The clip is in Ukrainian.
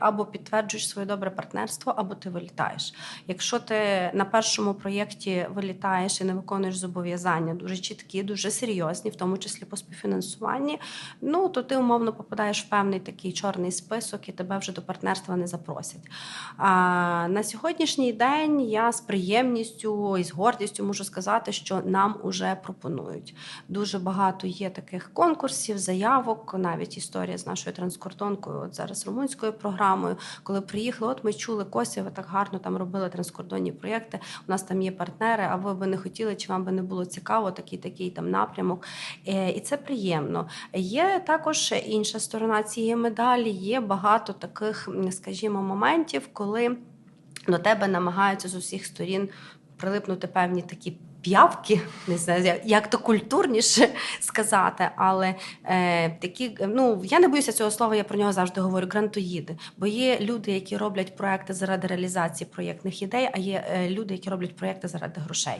Або підтверджуєш своє добре партнерство, або ти вилітаєш. Якщо ти на першому проєкті вилітаєш і не виконуєш зобов'язання дуже чіткі, дуже серйозні, в тому числі по співфінансуванні, ну то ти умовно попадаєш в певний такий чорний список і тебе вже до партнерства не запросять. А на сьогоднішній день я з приємністю і з гордістю можу сказати, що нам уже пропонують. Дуже багато є таких конкурсів, заявок, навіть історія з нашою транскордонкою, от зараз румунською програмою. Коли приїхали, от ми чули Косі, ви так гарно там робили транскордонні проєкти. У нас там є партнери. А ви би не хотіли, чи вам би не було цікаво такий такий там напрямок? Е, І це приємно. Є також інша сторона цієї медалі. Є багато таких, скажімо, моментів, коли до тебе намагаються з усіх сторін прилипнути певні такі. П'явки, не знаю, як- то культурніше сказати, але е, такі, ну я не боюся цього слова, я про нього завжди говорю грантоїди. Бо є люди, які роблять проекти заради реалізації проєктних ідей, а є е, люди, які роблять проекти заради грошей.